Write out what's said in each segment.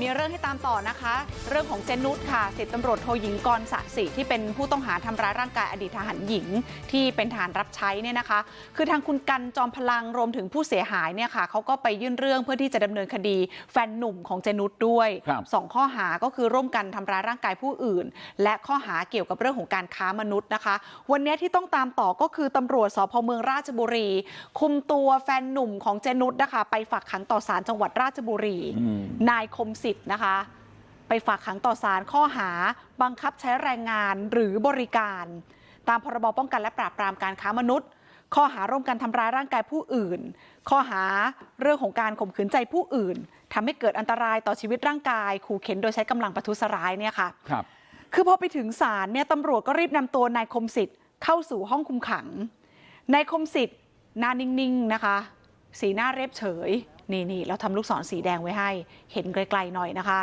มีเรื่องให้ตามต่อนะคะ เรื่องของเจนุสค่ะสิบตำรวจโทหญิงกรสะสิที่เป็นผู้ต้องหาทำร้ายร่างกายอดีตทหารหญิงที่เป็นฐานรับใช้เนี่ยนะคะ คือทางคุณกันจอมพลังรวมถึงผู้เสียหายเนี่ยค่ะเขาก็ไปยื่นเรื่องเพื่อที่จะดำเนินคดีแฟนหนุ่มของเจนุสด้วยสองข้อหาก็คือร่วมกันทำร้ายร่างกายผู้อื่น และข้อหาเกี่ยวกับเรื่องของการค้ามนุษย์นะคะ วันนี้ที่ต้องตามต่อก็คือตำรวจสพเมืองราชบุรี คุมตัวแฟนหนุ่มของเจนุสนะคะ ไปฝากขังต่อศาลจังหวัดราชบุรี นายคมศ๐นะคะไปฝากขังต่อสารข้อหาบังคับใช้แรงงานหรือบริการ ตามพรบป้องกันและปราบปรามการค้ามนุษย์ ข้อหาร่วมกันทำร้ายร่างกายผู้อื่น ข้อหาเรื่องของการข่มขืนใจผู้อื่นทำให้เกิดอันตรายต่อชีวิตร่างกาย ขู่เข็นโดยใช้กำลังประทุษร้ายเนี่ยค่ะครับคือพอไปถึงศาลเนี่ยตำรวจก็รีบนำตัวนายคมสิทธิ์เข้าสู่ห้องคุมขังนายคมสิทธิ์หน้านิ่งๆนะคะ สีหน้าเรียบเฉย นี่นี่เราทำลูกศรสีแดงไว้ให้ เห็นไกลๆหน่อยนะคะ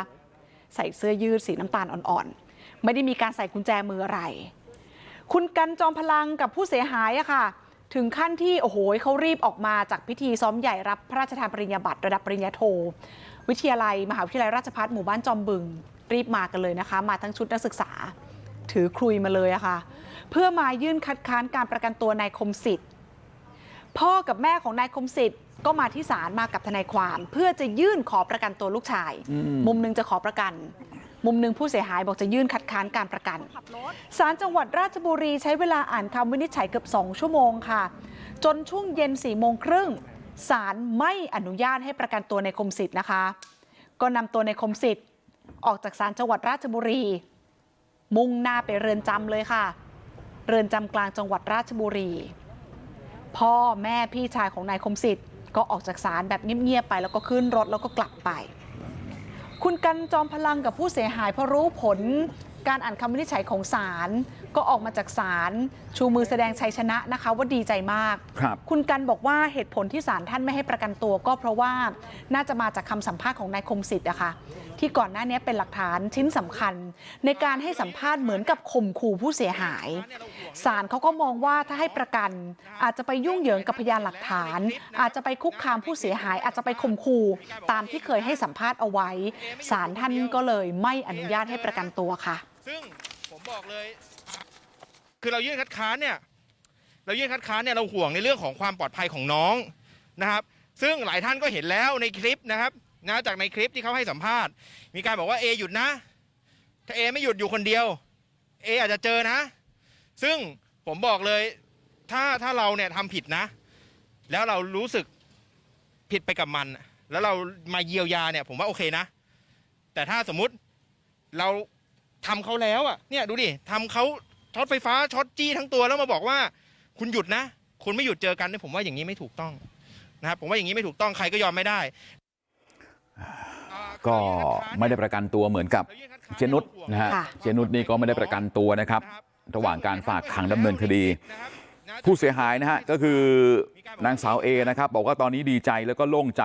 ใส่เสื้อยืดสีน้ำตาลอ่อนๆ ไม่ได้มีการใส่กุญแจมืออะไร คุณกันจอมพลังกับผู้เสียหายอะค่ะ ถึงขั้นที่โอ้โหเขารีบออกมาจากพิธีซ้อมใหญ่รับพระราชทานปริญญาบัตรระดับปริญญาโท วิทยาลัย มหาวิทยาลัยราชภัฏหมู่บ้านจอมบึง รีบมากันเลยนะคะ มาทั้งชุดนักศึกษา ถือคลุยมาเลยอะค่ะ เพื่อมายื่นคัดค้านการประกันตัวนายคมสิทธิ์พ่อกับแม่ของนายคมสิทธิ์ ก็มาที่ศาลมากับทนายความเพื่อจะยื่นขอประกันตัวลูกชายอืมมุมหนึงจะขอประกัน มุมหนึ่งผู้เสียหายบอกจะยื่นคัดค้านการประกันศาลจังหวัดราชบุรีใช้เวลาอ่านคำวินิจฉัยเกือบ2ชั่วโมงค่ะ จนช่วงเย็น4โมงครึ่งศาลไม่อนุญาตให้ประกันตัวในคมสิทธิ์นะคะ ก็นำตัวในคมสิทธิ์ออกจากศาลจังหวัดราชบุรี มุ่งหน้าไปเรือนจำเลยค่ะ เรือนจำกลางจังหวัดราชบุรี พ่อแม่พี่ชายของนายคมสิทธิ์ ก็ออกจากศาลแบบเงียบๆไปแล้วก็ขึ้นรถแล้วก็กลับไป คุณกันจอมพลังกับผู้เสียหายพอรู้ผลการอ่านคำวินิจฉัยของศาล ก็ออกมาจากศาลชูมือแสดงชัยชนะนะคะว่าดีใจมากครับคุณกันบอกว่าเหตุผลที่ศาลท่านไม่ให้ประกันตัว ก็เพราะว่าน่าจะมาจากคำสัมภาษณ์ของนายคมสิทธิ์อะค่ะที่ก่อนหน้านี้เป็นหลักฐานชิ้นสำคัญ ในการให้สัมภาษณ์เหมือนกับข่มขู่ผู้เสียหายศาลเขาก็มองว่าถ้าให้ประกัน อาจจะไปยุ่งเหยิงกับพยานหลักฐาน อาจจะไปคุกคามผู้เสียหาย อาจจะไปข่มขู่ตามที่เคยให้สัมภาษณ์เอาไว้ศาลท่านก็เลยไม่อนุญาตให้ประกันตัวค่ะ ซึ่งผมบอกเลย คือเรายื่นคัดค้านเนี่ยเรายื่นคัดค้านเนี่ยเราห่วงในเรื่องของความปลอดภัยของน้องนะครับ ซึ่งหลายท่านก็เห็นแล้วในคลิปนะครับนะจากในคลิปที่เขาให้สัมภาษณ์ มีการบอกว่าเอหยุดนะ ถ้าเอไม่หยุดอยู่คนเดียวเออาจจะเจอนะ ซึ่งผมบอกเลยถ้าถ้าเราเนี่ยทำผิดนะ แล้วเรารู้สึกผิดไปกับมัน แล้วเรามาเยียวยาเนี่ยผมว่าโอเคนะ แต่ถ้าสมมุติเราทำเขาแล้วอะเนี่ยดูดิทำเขา ช็อตไฟฟ้าช็อตจี้ทั้งตัวแล้วมาบอกว่า คุณหยุดนะ คุณไม่หยุดเจอกันเนี่ยผมว่าอย่างนี้ไม่ถูกต้องนะครับผมว่าอย่างนี้ไม่ถูกต้องใครก็ยอมไม่ได้อ่าก็ไม่ได้ประกันตัวเหมือนกับเจนุสนะฮะค่ะเจนุสนี่ก็ไม่ได้ประกันตัวนะครับ ระหว่างการฝากขังดำเนินคดี ผู้เสียหายนะฮะก็คือนางสาวเอนะครับ บอกว่าตอนนี้ดีใจแล้วก็โล่งใจ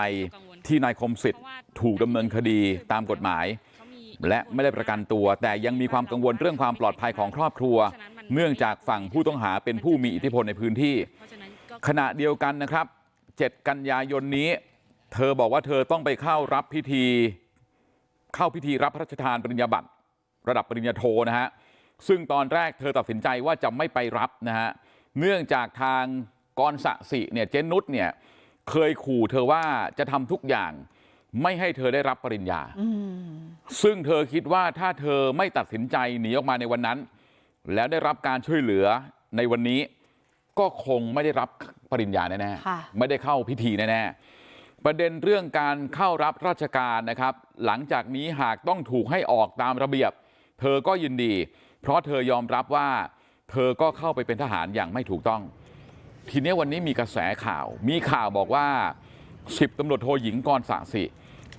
ที่นายคมสิทธิ์ถูกดำเนินคดีตามกฎหมาย และไม่ได้ประกันตัวแต่ยังมีความกังวลเรื่องความปลอดภัยของครอบครัวเนื่องจากฝั่งผู้ต้องหาเป็นผู้มีอิทธิพลในพื้นที่ขณะเดียวกันนะครับ7กันยายนนี้เธอบอกว่าเธอต้องไปเข้ารับพิธีเข้าพิธีรับพระราชทานปริญญาบัตรระดับปริญญาโทนะฮะซึ่งตอนแรกเธอตัดสินใจว่าจะไม่ไปรับนะฮะเนื่องจากทางกรสะสิเนี่ยเจนนุสเนี่ยเคยขู่เธอว่าจะทำทุกอย่าง ไม่ให้เธอได้รับปริญญาซึ่งเธอคิดว่าถ้าเธอไม่ตัดสินใจหนีออกมาในวันนั้นแล้วได้รับการช่วยเหลือในวันนี้ก็คงไม่ได้รับปริญญาแน่ค่ะๆไม่ได้เข้าพิธีแน่ๆประเด็นเรื่องการเข้ารับราชการนะครับหลังจากนี้หากต้องถูกให้ออกตามระเบียบ เธอก็ยินดีเพราะเธอยอมรับว่า เธอก็เข้าไปเป็นทหารอย่างไม่ถูกต้อง ทีนี้วันนี้มีกระแสข่าว มีข่าวบอกว่า สิบตำรวจโทหญิงกรสะสิ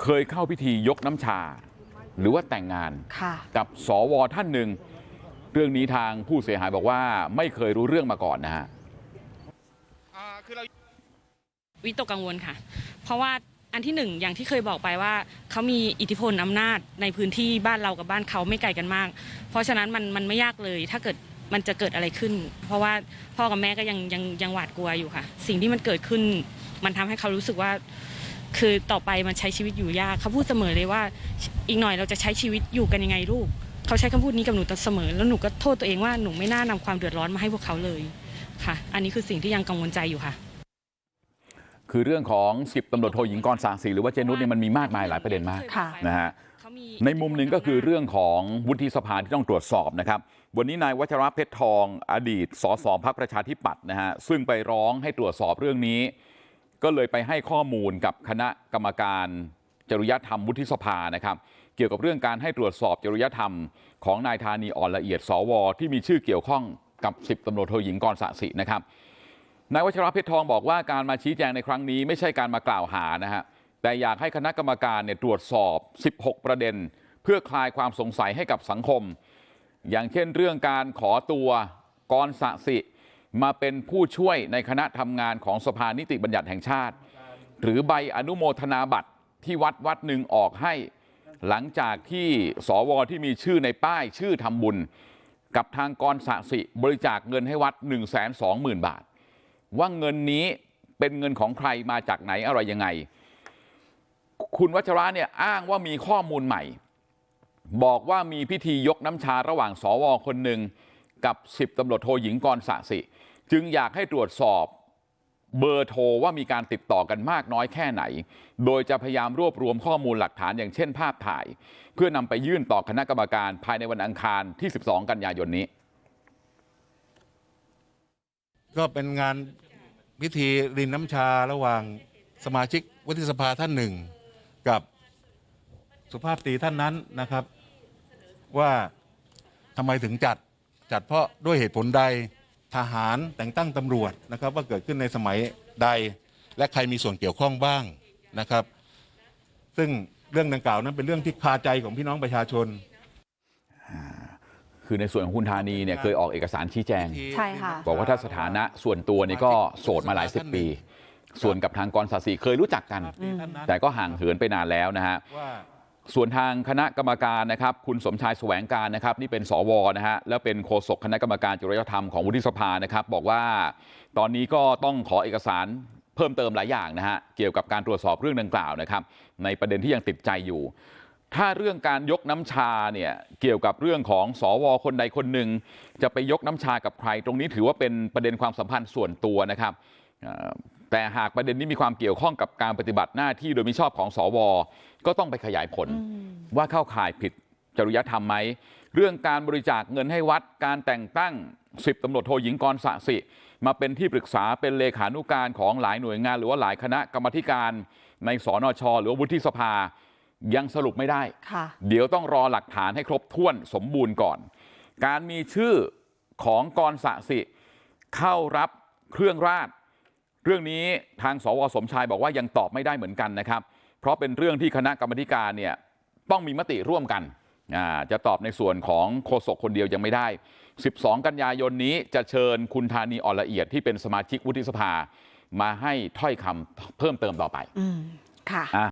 เคยเข้าพิธียกน้ำชาหรือว่าแต่งงานค่ะกับสวท่านหนึ่งเรื่องนี้ทางผู้เสียหายบอกว่าไม่เคยรู้เรื่องมาก่อนนะฮะอ่าคือเราวิตกกังวลค่ะ เพราะว่าอันที่หนึ่งอย่างที่เคยบอกไปว่าเขามีอิทธิพลอำนาจในพื้นที่บ้านเรากับบ้านเขาไม่ไกลกันมาก เพราะฉะนั้นมันมันไม่ยากเลย ถ้าเกิดมันจะเกิดอะไรขึ้น เพราะว่าพ่อกับแม่ก็ยังยังยังหวาดกลัวอยู่ค่ะ สิ่งที่มันเกิดขึ้น มันทำให้เขารู้สึกว่า คือต่อไปมันใช้ชีวิตอยู่ยากเขาพูดเสมอเลยว่า อีกหน่อยเราจะใช้ชีวิตอยู่กันยังไงลูกเขาใช้คำพูดนี้กับหนูเสมอ แล้วหนูก็โทษตัวเองว่าหนูไม่น่านำความเดือดร้อนมาให้พวกเขาเลยค่ะ อันนี้คือสิ่งที่ยังกังวลใจอยู่ค่ะ คือเรื่องของสิบตำรวจโทหญิงกรสางศรีหรือว่าเจนุสเนี่ยมันมีมากมายหลายประเด็นมากค่ะนะฮะในมุมหนึ่งก็คือเรื่องของวุฒิสภาที่ต้องตรวจสอบนะครับ วันนี้นายวัชระเพชรทอง อดีตสสพักประชาธิปัตย์นะฮะซึ่งไปร้องให้ตรวจสอบเรื่องนี้ ก็เลยไปให้ข้อมูลกับคณะกรรมการจริยธรรมวุฒิสภานะครับเกี่ยวกับเรื่องการให้ตรวจสอบจริยธรรมของนายธานีอ่อนละเอียดสวที่มีชื่อเกี่ยวข้องกับสิบตำรวจโทหญิงกรสะสินะครับนายวัชระเพชรทองบอกว่าการมาชี้แจงในครั้งนี้ไม่ใช่การมากล่าวหานะฮะแต่อยากให้คณะกรรมการเนี่ยตรวจสอบ 16 ประเด็น เพื่อคลายความสงสัยให้กับสังคม อย่างเช่นเรื่องการขอตัวกรสะสิ มาเป็นผู้ช่วยในคณะทำงานของสภานิติบัญญัติแห่งชาติหรือใบอนุโมทนาบัตรที่วัดวัดหนึ่งออกให้หลังจากที่สวที่มีชื่อในป้ายชื่อทำบุญกับทางกรสะสิบริจาคเงินให้วัด1 2 0 0 0 0บาทว่าเงินนี้เป็นเงินของใครมาจากไหนอะไรยังไงคุณวัชระเนี่ยอ้างว่ามีข้อมูลใหม่บอกว่ามีพิธียกน้ำชาระหว่างสวคนหนึ่ง กับสิบตำรวจโทหญิงกรสะสิจึงอยากให้ตรวจสอบเบอร์โทรว่ามีการติดต่อกันมากน้อยแค่ไหนโดยจะพยายามรวบรวมข้อมูลหลักฐานอย่างเช่นภาพถ่ายเพื่อนำไปยื่นต่อคณะกรรมการภายในวันอังคารที่12กันยายนนี้ก็เป็นงานพิธีรินน้ำชาระหว่างสมาชิกวุฒิสภาท่านหนึ่งกับสุภาพสตรีท่านนั้นนะครับ ว่าทำไมถึงจัด จัดเพราะด้วยเหตุผลใดทหารแต่งตั้งตำรวจนะครับว่าเกิดขึ้นในสมัยใด และใครมีส่วนเกี่ยวข้องบ้างนะครับ ซึ่งเรื่องดังกล่าวนั้นเป็นเรื่องที่คาใจของพี่น้องประชาชน คือในส่วนของคุณธานีเนี่ยเคยออกเอกสารชี้แจง ใช่ค่ะ บอกว่าถ้าสถานะส่วนตัวนี่ก็โสดมาหลายสิบปี ส่วนกับทางกรสาสีเคยรู้จักกัน แต่ก็ห่างเหินไปนานแล้วนะฮะว่า ส่วนทางคณะกรรมการนะครับคุณสมชายแสวงการนะครับนี่เป็นสวนะฮะแล้วเป็นโฆษกคณะกรรมการจริยธรรมของวุฒิสภานะครับบอกว่าตอนนี้ก็ต้องขอเอกสารเพิ่มเติมหลายอย่างนะฮะเกี่ยวกับการตรวจสอบเรื่องดังกล่าวนะครับในประเด็นที่ยังติดใจอยู่ ถ้าเรื่องการยกน้ำชาเนี่ยเกี่ยวกับเรื่องของสวคนใดคนหนึ่งจะไปยกน้ำชากับใครตรงนี้ถือว่าเป็นประเด็นความสัมพันธ์ส่วนตัวนะครับ แต่หากประเด็นนี้มีความเกี่ยวข้องกับการปฏิบัติหน้าที่โดยมิชอบของสวก็ต้องไปขยายผลว่าเข้าข่ายผิดจริยธรรมไหมเรื่องการบริจาคเงินให้วัดการแต่งตั้งสิบตำรวจโทหญิงกรสะสิมาเป็นที่ปรึกษาเป็นเลขานุการของหลายหน่วยงานหรือว่าหลายคณะกรรมาธิการในสนชหรือว่าวุฒิสภายังสรุปไม่ได้ค่ะเดี๋ยวต้องรอหลักฐานให้ครบถ้วนสมบูรณ์ก่อน การมีชื่อของกรสะสิเข้ารับเครื่องราช เรื่องนี้ทางสวสมชายบอกว่ายังตอบไม่ได้เหมือนกันนะครับเพราะเป็นเรื่องที่คณะกรรมการเนี่ยต้องมีมติร่วมกันอ่าจะตอบในส่วนของโฆษกคนเดียวยังไม่ได้12กันยายนนี้จะเชิญคุณธานีอ่อนละเอียดที่เป็นสมาชิกวุฒิสภามาให้ถ้อยคำเพิ่มเติมต่อไปอืมค่ะอะ